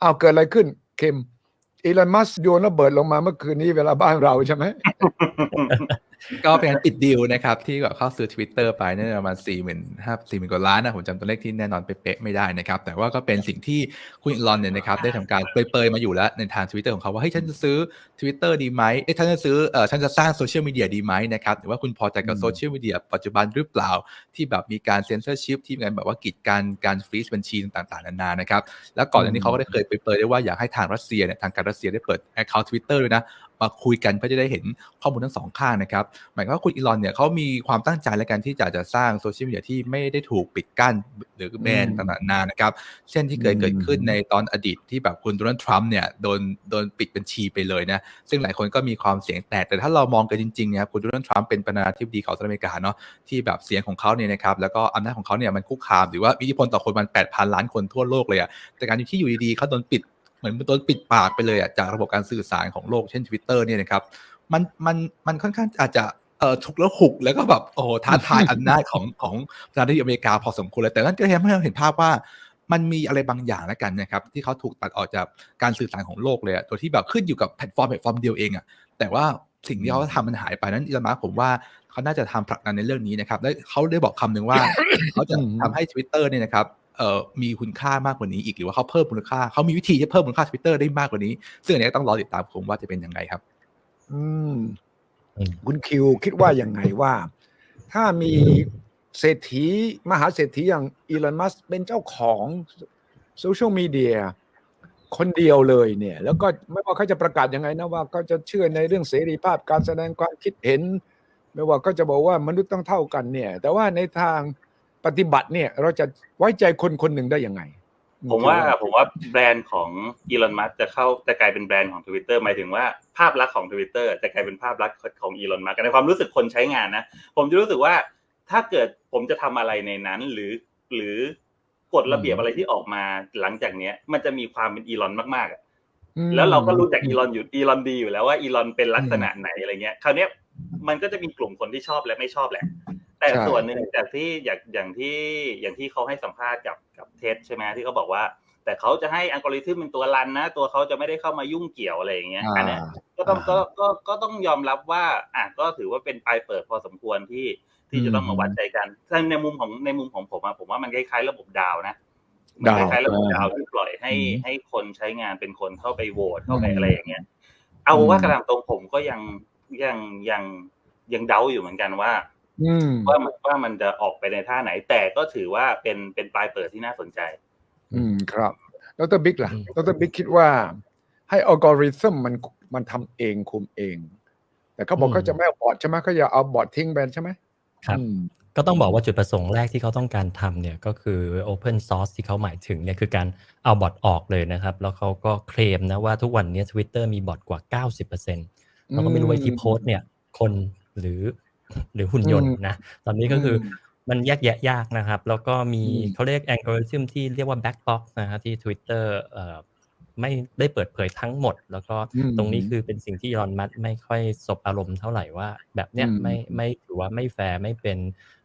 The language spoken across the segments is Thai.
เอาเกิดอะไรขึ้นเคมอีลอนมัสโยนระเบิดลงมาเมื่อคืนนี้เวลาบ้านเราใช่ไหม ก็เป็นการปิดดีลนะครับ ที่แบบเข้าซื้อ Twitter ไปเนี่ยประมาณสี่หมื่นห้าสี่หมื่นกว่าล้านนะผมจำตัวเลขที่แน่นอนเป๊ะๆไม่ได้นะครับ แต่ว่าก็เป็นสิ่งที่คุณอีลอนเนี่ยนะครับได้ทำการเปรยๆมาอยู่แล้วในทาง Twitter ของเขาว่าเฮ้ยฉันจะซื้อ Twitter ดีไหมเอ้ยฉันจะซื้อเออฉันจะสร้างโซเชียลมีเดียดีไหมนะครับหรือว่าคุณพอใจกับอืมโซเชียลมีเดียปัจจุบันหรือเปล่า ที่แบบมีการเซ็นเซอร์ชิพที่มีการแบบว่ากีดการการฟรีซบัญชีต่างๆนานานะครับแล้วก่อนอันนี้เขาก็ได้เคยไปเปิดได้ว่าอยากให้ทางรัสเซียเนี่ยทางการรัสเซียได้เปิด Account Twitter ด้วยนะ มาคุยกันเพื่อจะได้เห็นข้อมูลทั้งสองข้างนะครับ หมายความว่าคุณอีลอนเนี่ยเขามีความตั้งใจและการที่จะจะสร้างโซเชียลมีเดียที่ไม่ได้ถูกปิดกั้นหรือแบนอืมต่างๆนานานะครับ เช่นที่เคยอืมเกิดขึ้นในตอนอดีตที่แบบคุณโดนัลด์ทรัมป์เนี่ยโดนโดนปิดบัญชีไปเลยนะ ซึ่งหลายคนก็มีความเสียงแตก แต่ถ้าเรามองกันจริงๆเนี่ยคุณโดนัลด์ทรัมป์เป็นประธานาธิบดีของสหรัฐอเมริกาเนาะที่แบบเสียงของเขาเนี่ยนะครับแล้วก็อำนาจของเขาเนี่ยมันคุกคามหรือว่าอิทธิพลต่อคนมัน8,000 ล้านคนทั่วโลกเลยอะแต่การที่อยู่ดีๆเขาโดนปิด เหมือนโดนปิดปากไปเลยอะจากระบบการสื่อสารของโลกเช่น Twitter เนี่ยนะครับมันมันมันค่อนข้างอาจจะเอ่อฉุกแล้วหุกแล้วก็แบบโอ้โหท้าทายอำนาจของของประธานาธิบดีอเมริกาพอสมควรเลยแต่นั่นก็ทำให้เราเห็นภาพว่ามันมีอะไรบางอย่างแล้วกันนะครับ ที่เขาถูกตัดออกจากการสื่อสารของโลกเลยอะตัวที่แบบขึ้นอยู่กับแพลตฟอร์มแพลตฟอร์มเดียวเองอะแต่ว่าสิ่งที่เขาทำมันหายไปนั้นอีลอนมัสก์ผมว่าเขาน่าจะทำผลักดันในเรื่องนี้นะครับและเขาได้บอกคำหนึ่งว่า เขาจะทำให้ Twitter เนี่ยนะครับเอ่อ มีคุณค่ามากกว่านี้อีกหรือว่าเขาเพิ่มมูลค่าเขามีวิธีที่เพิ่มมูลค่า Twitter ได้มากกว่านี้ ซึ่งอันนี้ต้องรอติดตามผมว่าจะเป็นยังไงครับอืมอืมคุณคิวคิดว่ายังไงว่า ถ้ามีเศรษฐีมหาเศรษฐีอย่างอีลอนมัสเป็นเจ้าของโซเชียลมีเดียคนเดียวเลยเนี่ย แล้วก็ไม่ว่าเขาจะประกาศยังไงนะว่าก็จะเชื่อในเรื่องเสรีภาพการแสดงความคิดเห็น ไม่ว่าก็จะบอกว่ามนุษย์ต้องเท่ากันเนี่ย แต่ว่าในทาง ปฏิบัติเนี่ย เราจะไว้ใจคนคนหนึ่งได้ยังไง ผมว่าผมว่าแบรนด์ของอีลอนมัสจะเข้าจะกลายเป็นแบรนด์ของทวิตเตอร์หมายถึงว่าภาพลักษณ์ของทวิตเตอร์จะกลายเป็นภาพลักษณ์ของอีลอนมัสในความรู้สึกคนใช้งานนะ ผมจะรู้สึกว่าถ้าเกิดผมจะทำอะไรในนั้นหรือหรือกฎระเบียบอะไรที่ออกมาหลังจากเนี้ย มันจะมีความเป็นอีลอนมากๆอะอืมแล้วเราก็รู้จักอีลอนอยู่อีลอนดีอยู่แล้วว่าอีลอนเป็นลักษณะไหนอะไรเงี้ย คราวเนี้ยมันก็จะมีกลุ่มคนที่ชอบและไม่ชอบแหละ แต่ใช่ส่วนหนึ่งจากที่อย่างอย่างที่อย่างที่เขาให้สัมภาษณ์กับกับเท็ดใช่ไหมที่เขาบอกว่า แต่เขาจะให้อัลกอริทึมเป็นตัวรันนะ ตัวเขาจะไม่ได้เข้ามายุ่งเกี่ยวอะไรอย่างเงี้ยอันเนี้ยก็ต้องก็ก็ก็ต้องยอมรับว่าอะก็ถือว่าเป็นปลายเปิดพอสมควรที่ที่จะต้องมาวัดใจกันถ้าในมุมของในมุมของผมอะผมว่ามันคล้ายๆระบบดาวนะมันดาวคล้ายๆระบบอ่าดาวที่ปล่อยให้อืมให้คนใช้งานเป็นคนเข้าไปโหวตเข้าไปอืมอะไรอย่างเงี้ย เอาอืมว่ากระดามตรงผมก็ยังยังยังยังเดาอยู่เหมือนกันว่าอืม ว่ามันว่ามันจะออกไปในท่าไหน แต่ก็ถือว่าเป็นเป็นปลายเปิดที่น่าสนใจ อืมครับดรบิ๊กล่ะอืมดรบิ๊กคิดว่าให้อัลกอริทึมมันมันทำเองคุมเอง แต่เขาบอกเขาจะไม่เอาบอทใช่ไหมเขาจะเอาบอททิ้งไปใช่ไหมครับอืมก็ต้องบอกว่าจุดประสงค์แรกที่เขาต้องการทำเนี่ยก็คือ Open Source ที่เขาหมายถึงเนี่ยคือการเอาบอทออกเลยนะครับ แล้วเขาก็เคลมนะว่าทุกวันนี้ Twitter มีบอทกว่า 90%แล้วก็ไม่รู้ว่าที่โพสต์เนี่ยคนหรือ หรือหุ่นยนต์นะตอนนี้ก็คืออมันแยกแยะยากนะครับ แล้วก็มีอืมเขาเรียก a l g o r i t h m ที่เรียกว่า black box นะฮะที่ Twitter เอ่อไม่ได้เปิดเผยทั้งหมด แล้วก็อืมตรงนี้คือเป็นสิ่งที่ยอนมัดไม่ค่อยสบอารมณ์เท่าไหร่ว่า แบบเนี้ยอืมไม่ไม่ถือว่าไม่แฟร์ไม่เป็นเอ่อ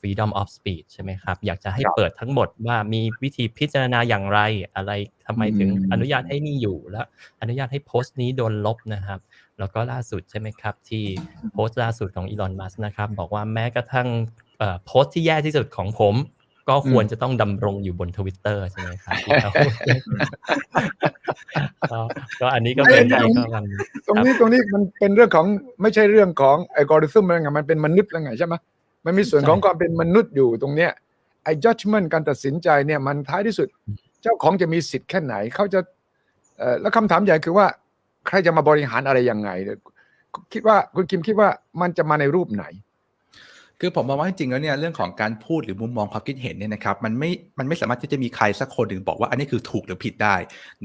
freedom of speech ใช่ไหมครับ อยากจะให้ครับเปิดทั้งหมดว่ามีวิธีพิจารณาอย่างไรอะไรทำไมถึงอืมอนุญาตให้นี่อยู่แล้วอนุญาตให้โพสต์นี้โดนลบนะครับ แล้วก็ล่าสุดใช่ไหมครับ ที่โพสต์ล่าสุดของอีลอนมัสนะครับ บอกว่าแม้กระทั่งเอ่อโพสต์ที่แย่ที่สุดของผมก็ควรจะต้องดำรงอยู่บนทวิตเตอร์ใช่ไหมครับที่เขาก็ก็อันนี้ก็เป็นไอ้ที่เขากำลังตรงนี้ตรงนี้มันเป็นเรื่องของไม่ใช่เรื่องของอัลกอริทึมแล้วไงมันเป็นมนุษย์แล้วไงใช่ไหม มันมีส่วนของความเป็นมนุษย์อยู่ตรงเนี้ยไอ้ judgment การตัดสินใจเนี่ยมันท้ายที่สุด เจ้าของจะมีสิทธิ์แค่ไหนเขาจะเอ่อแล้วคำถามใหญ่คือว่า ใครจะมาบริหารอะไรยังไงเนี่ยคิดว่าคุณคิมคิดว่ามันจะมาในรูปไหน คือผมมองว่าจริงๆแล้วเนี่ยเรื่องของการพูดหรือมุมมองความคิดเห็นเนี่ยนะครับมันไม่มันไม่สามารถที่จะมีใครสักคนหนึ่งบอกว่าอันนี้คือถูกหรือผิดได้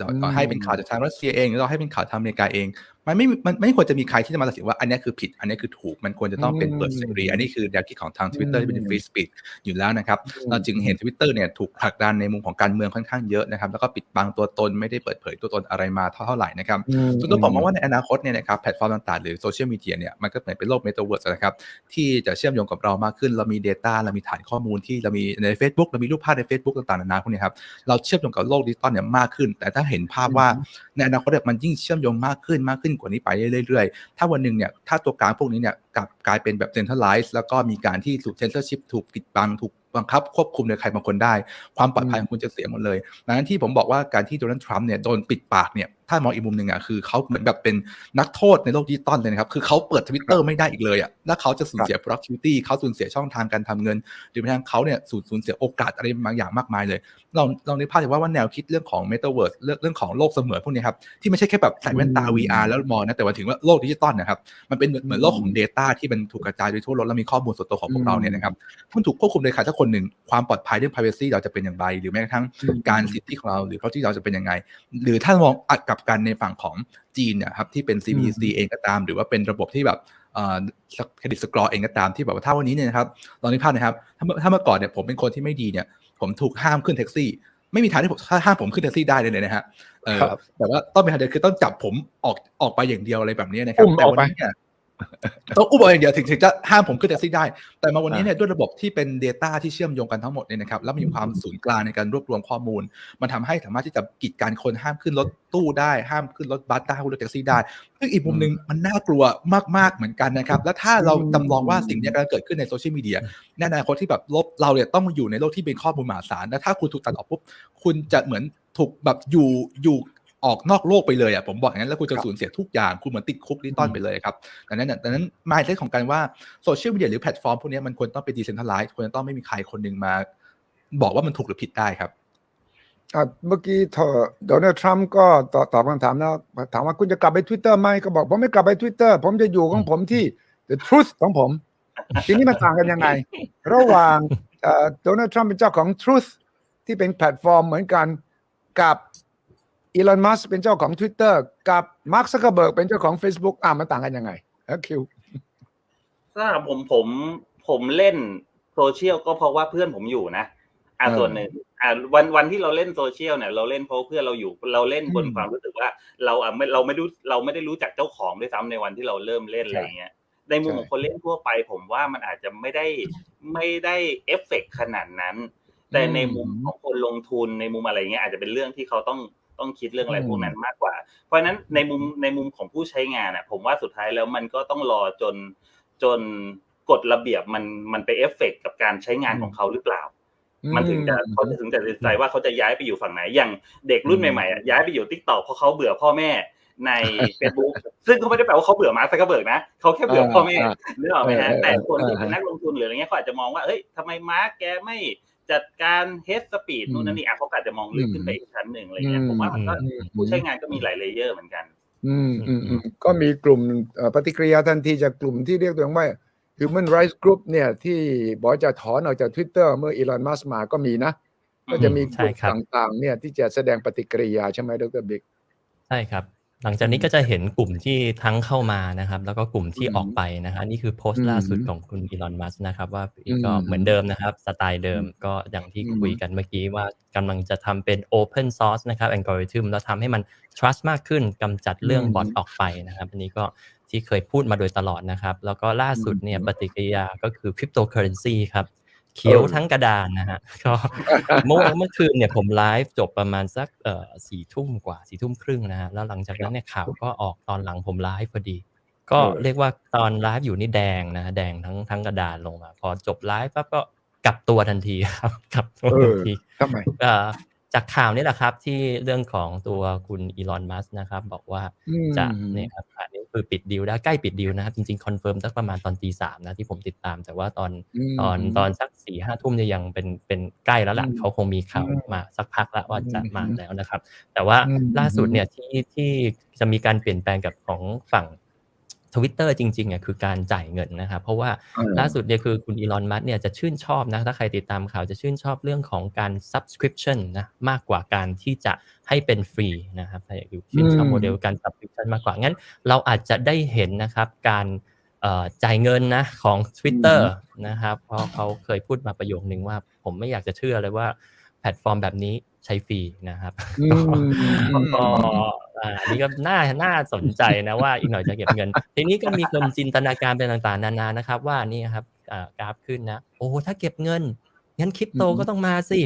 ต่อต่อให้เป็นข่าวจากทางรัสเซียเองหรือต่อให้เป็นข่าวทางอเมริกาเองมันไม่มันไม่ควรจะมีใครที่จะมาตัดสินว่าอันเนี้ยคือผิด อันเนี้ยคือถูก มันควรจะต้องเป็นเปิดเสรีอันนี้คือแนวคิดของทาง Twitter ที่เป็นฟรีสปีดอยู่แล้วนะครับ เราจึงเห็น Twitter เนี่ยถูกผลักดันในมุมของการเมืองค่อนข้างเยอะนะครับ แล้วก็ปิดบังตัวตนไม่ได้เปิดเผยตัวตนอะไรมาเท่าไหร่นะครับส่วนตัวผมมองว่าในอนาคตเนี่ยนะครับแพลตฟอร์มต่างๆหรือโซเชียลมีเดียเนี่ยมันก็เหมือนเป็นโลกเมตาเวิร์สนะครับที่จะเชื่อมโยงกับเรามากขึ้น เรามี Data เรามีฐานข้อมูลที่เรามีใน Facebook เรามีรูปภาพใน Facebook ต่างๆนานาพวกนี้ครับเราเชื่อมโยงกับโลกดิจิตอลเนี่ยมากขึ้น แต่ถ้าเห็นภาพว่าในอนาคตเนี่ยมันยิ่งเชื่อมโยงมากขึ้นมากขึ้นกว่านี้ไปเรื่อยๆ ถ้าวันหนึ่งเนี่ยถ้าตัวกลางพวกนี้เนี่ยกลับกลายเป็นแบบเซ็นทรัลไลซ์แล้วก็มีการที่ถูกเซนเซอร์ชิพถูกปิดบังถูก บังคับควบคุมโดยใครบางคนได้ ความปลอดภัยของคุณจะเสียหมดเลยดังนั้นที่ผมบอกว่าการที่โดนัลด์ทรัมป์เนี่ยโดนปิดปากเนี่ยถ้ามองอีกมุมหนึ่งอะคือเขาเหมือนแบบเป็นนักโทษในโลกดิจิตอลเลยนะครับ คือเขาเปิดทวิตเตอร์ไม่ได้อีกเลยอะแล้วเขาจะสูญเสีย productivity เขาสูญเสียช่องทางการทำเงิน หรือแม้กระทั่งเขาเนี่ยสูญสูญเสียโอกาสอะไรบางอย่างมากมายเลย เราลองนึกภาพถึงว่าว่าแนวคิดเรื่องของ metaverse เรื่องเรื่องของโลกเสมือนพวกนี้ครับที่ไม่ใช่แค่แบบใส่แว่นตา VR แล้วมองนะแต่ว่าถึงว่าโลกดิจิตอลนะครับมันเป็นเหมือนเหมือนโลกของ Data ที่มันถูกกระจายโดยทั่วโลกแล้วมีข้อมูลส่วนตัวของพวกเราเนี่ยนะครับมันถูกควบคุมโดยใครสักคนหนึ่งความปลอดภัยเรื่อง privacy เราจะเป็นอย่างไร หรือแม้กระทั่งการสิทธิของเรา หรือ property เราจะเป็นยังไง หรือถ้ามองอัดกับกันในฝั่งของจีนเนี่ยครับที่เป็น CBDC เองก็ตาม หรือว่าเป็นระบบที่แบบเครดิตสกอร์เองก็ตามที่แบบว่าถ้าวันนี้เนี่ยนะครับลองนึกภาพนะครับถ้าถ้าเมื่อก่อนเนี่ยผมเป็นคนที่ไม่ดีเนี่ย ผมถูกห้ามขึ้นแท็กซี่ ไม่มีทางที่ผมถ้าห้ามผมขึ้นแท็กซี่ได้เลยนะฮะเออแต่ว่าต้องเป็นทางเดียวคือต้องจับผมออกออกไปอย่างเดียวอะไรแบบนี้นะครับแต่วันนี้เนี่ย ต้องอุ้มเอาอย่างเดียวถึงถึงจะห้ามผมขึ้นแท็กซี่ได้ แต่มาวันนี้เนี่ยด้วยระบบที่เป็น Data ที่เชื่อมโยงกันทั้งหมดเนี่ยนะครับแล้วมีความศูนย์กลางในการรวบรวมข้อมูล มันทำให้สามารถที่จะกีดการคนห้ามขึ้นรถตู้ได้ห้ามขึ้นรถบัสได้ห้ามขึ้นรถแท็กซี่ได้ซึ่งอีกมุมหนึ่งมันน่ากลัวมากๆเหมือนกันนะครับแล้วถ้าเราจำลองว่าสิ่งนี้กำลังเกิดขึ้นในโซเชียลมีเดียในอนาคตที่แบบลบเราเนี่ยต้องอยู่ในโลกที่เป็นข้อมูลมหาศาลและถ้าคุณถูกตัดออกปุ๊บคุณจะเหมือนถูกแบบอยู่อยู่ ออกนอกโลกไปเลยอะผมบอกอย่างนั้นแล้วคุณจะสูญเสียทุกอย่างคุณเหมือนติดคุกดิจิตอลไปเลยครับดังนั้นดังนั้นมายเซ็ตของการว่าโซเชียลมีเดียหรือแพลตฟอร์มพวกนี้มันควรต้องเป็นดิเซนทัลไลซ์ควรจะต้องไม่มีใครคนหนึ่งมา บอกว่ามันถูกหรือผิดได้ครับเมื่อกี้โดนัลด์ทรัมป์ก็ตอบตอบคำถามแล้วถามว่าคุณจะกลับไป Twitter ไหมก็บอกผมไม่กลับไป Twitter ผมจะอยู่ของผมที่ the truth ของผม ทีนี้มันต่างกันยังไง ระหว่างโดนัลด์ทรัมป์เป็นเจ้าของ truth ที่เป็นแพลตฟอร์มเหมือนกันกับ อีลอนมัสเป็นเจ้าของ Twitter กับมาร์คซักเกอร์เบิร์กเป็นเจ้าของ Facebook อะมันต่างกันยังไงเออคิวถ้าผมผมผมเล่นโซเชียลก็เพราะว่าเพื่อนผมอยู่นะอ่าส่วนหนึ่งอ่าวันวันที่เราเล่นโซเชียลเนี่ยเราเล่นเพราะเพื่อนเราอยู่เราเล่นบนความรู้สึกว่า เราอะไม่เราไม่รู้เราไม่ได้รู้จักเจ้าของด้วยซ้ำในวันที่เราเริ่มเล่นอะไรเงี้ยในมุมของคนเล่นทั่วไป ผมว่ามันอาจจะไม่ได้ไม่ได้เอฟเฟกขนาดนั้น แต่ในมุมของคนลงทุนในมุมอะไรเงี้ยอาจจะเป็นเรื่องที่เขาต้อง ต้องคิดเรื่องอะไรพวกนั้นมากกว่า เพราะฉะนั้นในมุมในมุมของผู้ใช้งานอะ ผมว่าสุดท้ายแล้วมันก็ต้องรอจนจนกฎระเบียบมันมันไปเอฟเฟกกับการใช้งานของเขาหรือเปล่า มันถึงจะเขาจะถึงจะตัดสินใจว่าเขาจะย้ายไปอยู่ฝั่งไหน อย่างเด็กรุ่นใหม่ๆย้ายไปอยู่ทิกตอกเพราะเขาเบื่อพ่อแม่ใน Facebook ซึ่งเขาไม่ได้แปลว่าเขาเบื่อมาร์คซักเกอร์เบิร์กนะเขาแค่เบื่อพ่อแม่นึกออกไหมฮะแต่คนที่เป็นนักลงทุนหรืออะไรเงี้ยเขาอาจจะมองว่าเฮ้ยทำไมมาร์คแกไม่ จัดการเฮดสปีดนู่นนั่นนี่อะเขาอาจจะมองลึกขึ้นไปอีกชั้นหนึ่งอะไรเงี้ยผมว่ามันก็ผู้ใช้งานก็มีหลายเลเยอร์เหมือนกันอืมอืมอืมก็มีกลุ่มปฏิกิริยาทันทีจากกลุ่มที่เรียกตัวเองว่า Human Rights Group เนี่ย ที่บอกจะถอนออกจาก Twitter เมื่ออีลอนมัสมาก็มีนะ ก็จะมีกลุ่มต่างๆ เนี่ยที่จะแสดงปฏิกิริยาใช่ไหมดรบิ๊กใช่ครับ หลังจากนี้ก็จะเห็นกลุ่มที่ทั้งเข้ามานะครับ แล้วก็กลุ่มที่ออกไปนะฮะนี่คือโพสต์ล่าสุดของคุณอีลอนมัสนะครับ ว่าก็เหมือนเดิมนะครับ สไตล์เดิมก็อย่างที่คุยกันเมื่อกี้ว่ากำลังจะทำเป็น Open Source นะครับ Algorithm แล้วทำให้มัน trust มากขึ้นกำจัดเรื่องบอทออกไปนะครับ อันนี้ก็ที่เคยพูดมาโดยตลอดนะครับ แล้วก็ล่าสุดเนี่ยปฏิกิริยาก็คือ Cryptocurrency ครับ เขียวทั้งกระดานนะฮะก็เมื่อเมื่อคืนเนี่ยผมไลฟ์จบประมาณสักเอ่อสี่ทุ่มกว่าสี่ทุ่มครึ่งนะฮะแล้วหลังจากนั้นเนี่ยข่าวก็ออกตอนหลังผมไลฟ์พอดี ก็เรียกว่าตอนไลฟ์อยู่นี่แดงนะ แดงทั้งทั้งกระดานลงมา พอจบไลฟ์ปั๊บก็กลับตัวทันทีครับกลับตัวทันทีทำไม จากข่าวนี่แหละครับที่เรื่องของตัวคุณอีลอนมัสนะครับ บอกว่าจะเนี่ยครับอันนี้คือปิดดีลแล้วใกล้ปิดดีลนะครับจริงๆคอนเฟิร์มสักประมาณตอนตีสามนะที่ผมติดตาม แต่ว่าตอนตอนตอนสักสี่ห้าทุ่มเนี่ยยังเป็นเป็นใกล้แล้วล่ะเขาคงมีข่าวมาสักพักแล้วว่าจะมาแล้วนะครับ แต่ว่าล่าสุดเนี่ยที่ที่จะมีการเปลี่ยนแปลงกับของฝั่ง ทวิตเตอร์จริงๆอะคือการจ่ายเงินนะครับเพราะว่าเออล่าสุดเนี่ยคือคุณอีลอนมัสเนี่ยจะชื่นชอบนะถ้าใครติดตามข่าวจะชื่นชอบเรื่องของการ subscription นะมากกว่าการที่จะให้เป็นฟรีนะครับถ้าอยากดูชื่นชอบอืมโมเดลการ subscription มากกว่างั้น เราอาจจะได้เห็นนะครับการเอ่อจ่ายเงินนะของ Twitter นะครับเพราะเขาเคยพูดมาประโยคนึงว่าผมไม่อยากจะเชื่อเลยว่า แพลตฟอร์มแบบนี้ใช้ฟรีนะครับอืมก็อ่าอันนี้ก็น่าน่าสนใจนะว่าอีกหน่อยจะเก็บเงิน ทีนี้ก็มีคนจินตนาการไปต่างๆ นานานะครับ ว่านี่ครับอ่ากราฟขึ้นนะ โอ้ถ้าเก็บเงินงั้นคริปโตอืมก็ต้องมาสิ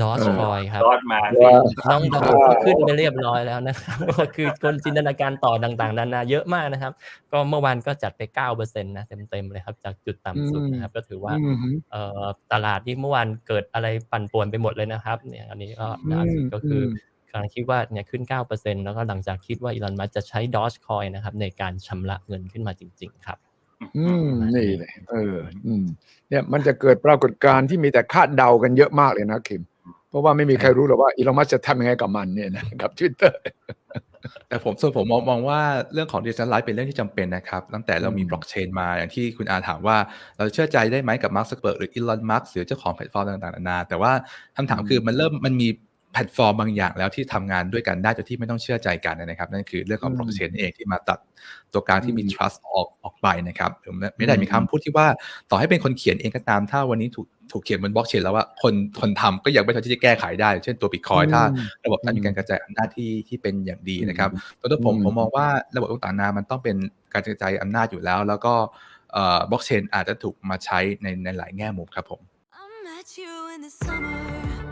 ดอเอชอคอยครับรอดมาสิว่าน้องดาวก็ขึ้นไปเรียบร้อยแล้วนะครับก็คือคนจินตนาการต่อต่างๆนานาเยอะมากนะครับ ก็เมื่อวานก็จัดไป9%นะเต็มๆเลยครับ จากจุดต่ำสุดนะครับ ก็ถือว่าอืมเอ่อตลาดที่เมื่อวานเกิดอะไรปั่นป่วนไปหมดเลยนะครับ เนี่ยอันนี้ก็อืมล่าสุดก็คืออมกำลังคิดว่าเนี่ยขึ้น 9%แล้วก็หลังจากคิดว่าอีลอนมัสจะใช้ Dogecoin นะครับ ในการชำระเงินขึ้นมาจริง ๆ ครับ อืม นี่เลยเออ อืม เนี่ยมันจะเกิดปรากฏการณ์ที่มีแต่คาดเดากันเยอะมากเลยนะคิม เพราะว่าไม่มีใครรู้หรอกว่าอีลอนมัสจะทำยังไงกับมันเนี่ยนะกับทวิตเตอร์แต่ผมส่วนผมมองมองว่าเรื่องของดิจิทัลไลฟ์เป็นเรื่องที่จำเป็นนะครับ ตั้งแต่เรามีอืมบล็อกเชนมาอย่างที่คุณอาถามว่าเราเชื่อใจได้ไหมกับมาร์คซักเบิร์กหรืออีลอนมัสหรือเจ้าของแพลตฟอร์มต่างๆนานาแต่ว่าคำถามคือมันเริ่มมันมีแพลตฟอร์มบางอย่างแล้วที่ทำงานด้วยกันได้โดยที่ไม่ต้องเชื่อใจกันนะครับ นั่นคือเรื่องของบล็อกเชนเองที่มาตัดตัวกลางที่มี trust ออกออกไปนะครับหรือไม่ไม่ได้มีคำพูดที่ว่าต่อให้เป็นคนเขียนเองก็ตามถ้าวันนี้ถูก ถูกเขียนบนบล็อกเชนแล้วว่าคนคนทำก็ยังไม่ทันที่จะแก้ไขได้ เช่นตัวบิตคอยถ้าระบบนั้นมีการกระจายอำนาจที่ที่เป็นอย่างดีนะครับตัวตัวผมอืมผมมองว่าระบบต่างๆนานามันต้องเป็นการกระจายอำนาจอยู่แล้ว แล้วก็บล็อกเชนอาจจะถูกมาใช้ในในหลายแง่มุมครับผม I met you in the summer